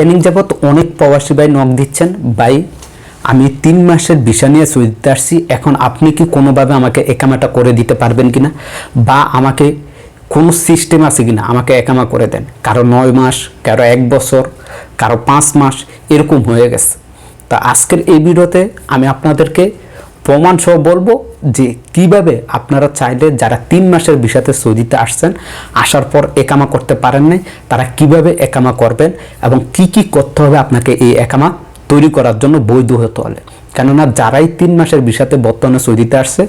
ইদানিং যাবৎ অনেক প্রবাসী ভাই নখ দিচ্ছেন, ভাই, আমি তিন মাসের ভিসা নিয়ে সৌদিতে আসছি, এখন আপনি কি কোনোভাবে আমাকে একামাটা করে দিতে পারবেন কিনা? বা আমাকে কোনো সিস্টেম আছে কি না আমাকে একামা করে দেন। কারও নয় মাস, কারও এক বছর, কারও পাঁচ মাস, এরকম হয়ে গেছে। তা আজকের এই ভিডিওতে আমি আপনাদেরকে প্রমাণ সহ বলব যে কীভাবে আপনারা চাইলে যারা তিন মাসের বিষয়তে সৌদিতে আসছেন, আসার পর একামা করতে পারেন নাই, তারা কীভাবে একামা করবেন এবং কি কি করতে হবে আপনাকে এই একামা তৈরি করার জন্য বৈধ হতে হলে। কেননা যারাই তিন মাসের বিষয়তে বর্তমানে সৌদিতে আসছে,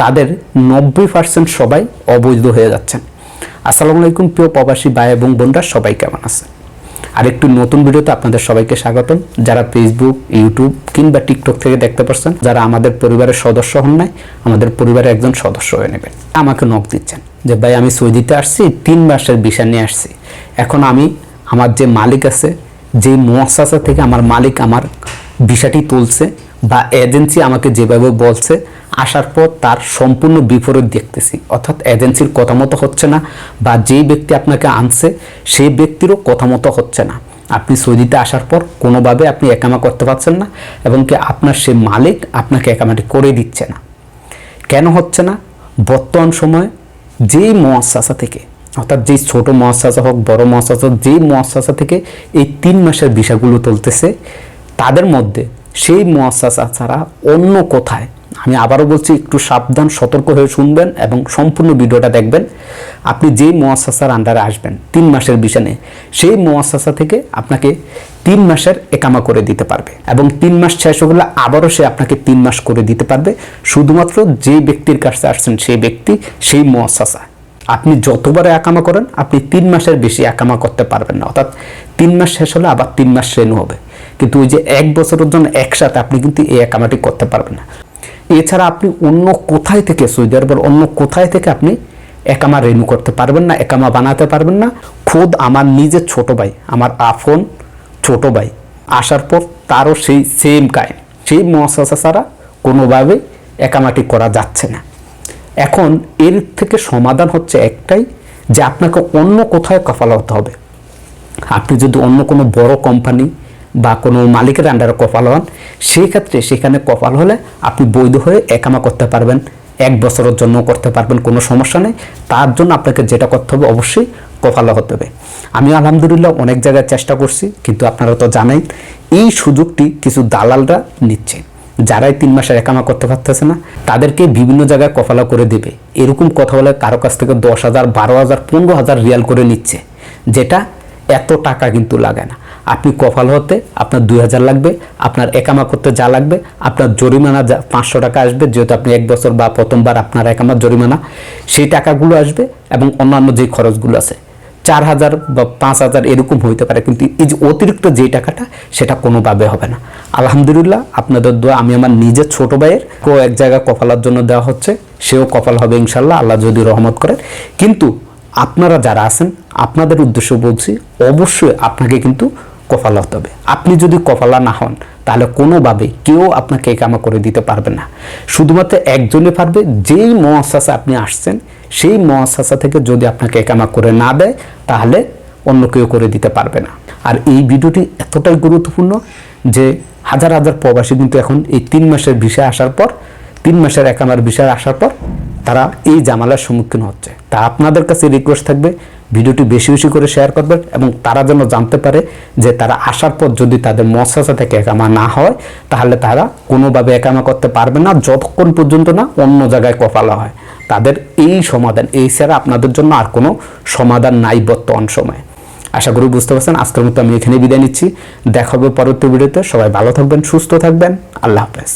তাদের নব্বই পার্সেন্ট সবাই অবৈধ হয়ে যাচ্ছেন। আসসালামু আলাইকুম, প্রিয় প্রবাসী ভাই এবং বোনরা, সবাই কেমন আছেন? আর একটু নতুন ভিডিওতে আপনাদের সবাইকে স্বাগতম। যারা ফেসবুক ইউটিউব কিংবা টিকটক থেকে দেখতে পাচ্ছেন যারা আমাদের পরিবারের সদস্য হন নাই, আমাদের পরিবারের একজন সদস্য হয়ে নেবেন। আমাকে নখ দিচ্ছেন যে, ভাই, আমি সৌদিতে আসছি, তিন মাসের ভিসা নিয়ে আসছি। এখন আমি আমার যে মালিক আছে যে মোয়াসা থেকে আমার মালিক আমার ভিসাটি তুলছে বা এজেন্সি আমাকে যেভাবে বলছে, আসার পর তার সম্পূর্ণ বিপরীত দেখতেছি। অর্থাৎ এজেন্সির কথা মতো হচ্ছে না, বা যেই ব্যক্তি আপনাকে আনছে, সেই ব্যক্তিরও কথা মতো হচ্ছে না। আপনি সৌদিতে আসার পর কোনোভাবে আপনি একামা করতে পারছেন না, এবং কি আপনার সে মালিক আপনাকে একামাটি করে দিচ্ছে না। কেন হচ্ছে না? বর্তমান সময়ে যেই মহাশাসা থেকে, অর্থাৎ যেই ছোট মহাশাসা হোক, বড় মহাশাসা যেই মহাশাসা থেকে এই তিন মাসের বিষয়গুলো তুলতেছে তাদের মধ্যে সেই মহাশাসা ছাড়া অন্য কোথায়? আমি আবারও বলছি, একটু সাবধান, সতর্ক হয়ে শুনবেন এবং সম্পূর্ণ ভিডিওটা দেখবেন। আপনি যেই মহাশাসার আন্ডারে আসবেন, তিন মাসের বিষয় সেই মহাশাসা থেকে আপনাকে তিন মাসের একামা করে দিতে পারবে এবং তিন মাস শেষ হলে আবারও সে আপনাকে তিন মাস করে দিতে পারবে। শুধুমাত্র যে ব্যক্তির কাছে আসছেন সেই ব্যক্তি, সেই মহাশাসা আপনি যতবার একামা করেন, আপনি তিন মাসের বেশি একামা করতে পারবেন না। অর্থাৎ তিন মাস শেষ হলে আবার তিন মাস রেনু হবে। কিন্তু ওই যে এক বছরের জন্য একসাথে আপনি কিন্তু এই একামাটি করতে পারবেন না। এছাড়া আপনি অন্য কোথায় থেকে, সৌদি আরবের অন্য কোথায় থেকে আপনি একামা রেনু করতে পারবেন না একামা বানাতে পারবেন না। খোদ আমার নিজের ছোট ভাই, আমার আফন ছোট ভাই আসার পর তারও সেই সেম কায় সেই মহাশাসা ছাড়া কোনোভাবে একামাটি করা যাচ্ছে না। এখন এর থেকে সমাধান হচ্ছে একটাই যে আপনাকে অন্য কোথায় কফালা হতে হবে। আপনি যদি অন্য কোনো বড় কোম্পানি বা কোনো মালিকের আন্ডারে কপাল হন সেই ক্ষেত্রে সেখানে কপাল হলে আপনি বৈধ হয়ে একামা করতে পারবেন। এক বছরের জন্য করতে পারবেন, কোনো সমস্যা নেই। তার জন্য আপনাকে যেটা করতে হবে, অবশ্যই কপালা হতে হবে। আমি আলহামদুলিল্লাহ অনেক জায়গায় চেষ্টা করছি, কিন্তু আপনারা তো জানেন, এই সুযোগটি কিছু দালালরা নিচ্ছে। যারাই তিন মাসের একামা করতে পারতেছে না, তাদেরকে বিভিন্ন জায়গায় কফালা করে দেবে। এরকম কথা বলে কারও কাছ থেকে দশ হাজার, বারো হাজার, পনেরো হাজার রিয়াল করে নিচ্ছে। যেটা এত টাকা কিন্তু লাগে না। আপনি কফাল হতে আপনার দুই হাজার লাগবে, আপনার একামা করতে যা লাগবে, আপনার জরিমানা যা পাঁচশো টাকা আসবে, যেহেতু আপনি এক বছর বা প্রথমবার আপনার একামার জরিমানা, সেই টাকাগুলো আসবে এবং অন্যান্য যে খরচগুলো আছে। চার হাজার বা পাঁচ হাজার এরকম হইতে পারে, কিন্তু এই যে অতিরিক্ত যে টাকাটা, সেটা কোনোভাবে হবে না। আলহামদুলিল্লাহ, আপনাদের দোয়া আমি আমার নিজের ছোট ভাইয়ের, কেউ এক জায়গায় কপালার জন্য দেওয়া হচ্ছে, সেও কপাল হবে ইনশাল্লাহ, আল্লাহ যদি রহমত করেন। কিন্তু আপনারা যারা আছেন, আপনাদের উদ্দেশ্য বলছি, অবশ্যই আপনাকে কিন্তু কপালা হতে হবে। আপনি যদি কপালা না হন, তাহলে কোনোভাবে কেউ আপনাকে একামা করে দিতে পারবে না। শুধুমাত্র একজনে পারবে, যেই মহাশাসা আপনি আসছেন, সেই মহাশাসা থেকে যদি আপনাকে একামা করে না দেয়, তাহলে অন্য কেউ করে দিতে পারবে না। আর এই ভিডিওটি এতটাই গুরুত্বপূর্ণ যে হাজার হাজার প্রবাসী কিন্তু এখন এই তিন মাসের বিষয় আসার পর, তিন মাসের একামার বিষয় আসার পর, তারা এই জামালার সম্মুখীন হচ্ছে। তা আপনাদের কাছে রিকোয়েস্ট থাকবে। ভিডিওটি বেশি বেশি করে শেয়ার করবেন এবং তারা যেন জানতে পারে যে তারা আসার পর যদি তাদের মশাসা থেকে একামা না হয়, তাহলে তারা কোনোভাবে একামা করতে পারবে না, যতক্ষণ পর্যন্ত না অন্য জায়গায় কপালা হয়। তাদের এই সমাধান, এই ছাড়া আপনাদের জন্য আর কোনো সমাধান নাই বর্তমান সময়ে। আশা করি বুঝতে পারছেন, আজকের মতো আমি এখানে বিদায় নিচ্ছি। দেখা হবে পরবর্তী ভিডিওতে। সবাই ভালো থাকবেন, সুস্থ থাকবেন। আল্লাহ হাফেজ।